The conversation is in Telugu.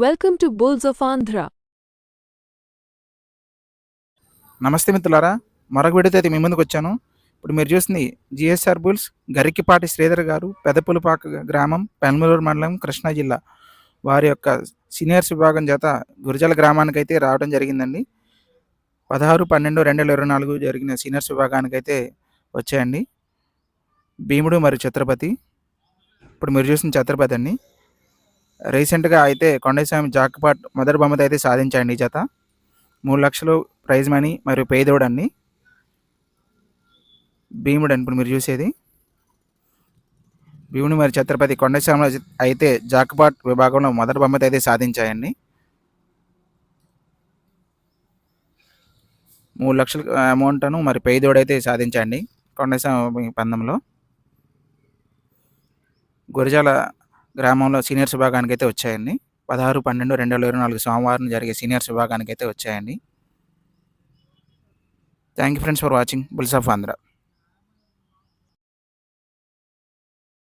Welcome to bulls of Andhra నమస్తే మిత్రులారా మరొక వీడియోతో అయితే మీ ముందుకు వచ్చాను. ఇప్పుడు మీరు చూసింది జిఎస్ఆర్ బుల్స్ గరికిపాటి శ్రీధర్ గారు పెదపులపాక గ్రామం పెనమలూరు మండలం కృష్ణా జిల్లా. వారి యొక్క సీనియర్స్ విభాగం చేత గురిజల గ్రామానికి అయితే రావడం జరిగిందండి. పదహారు పన్నెండు రెండు వేల ఇరవై నాలుగు జరిగిన సీనియర్స్ విభాగానికి అయితే వచ్చాయండి. భీముడు మరియు ఛత్రపతి. ఇప్పుడు మీరు చూసిన ఛత్రపతి అండి. రీసెంట్గా అయితే కొండస్వామి జాక్పాట్ మొదటి బహుమతి అయితే సాధించండి జత. మూడు లక్షలు ప్రైజ్ మనీ మరియు పేదోడు అన్ని. భీముడు అని ఇప్పుడు మీరు చూసేది. భీముడు మరియు ఛత్రపతి కొండస్వామిలో అయితే జాక్పాట్ విభాగంలో మొదటి బహుమతి అయితే సాధించాయండి. మూడు లక్షల అమౌంట్ను మరి పేదోడు అయితే సాధించండి కొండస్వామి పందెంలో. గురజాల గ్రామంలో సీనియర్స్ విభాగానికి అయితే వచ్చాయండి. పదహారు పన్నెండు రెండు వేల ఇరవై నాలుగు సోమవారం జరిగే సీనియర్స్ విభాగానికి అయితే వచ్చాయండి. Thank you friends for watching. Bulls of Andhra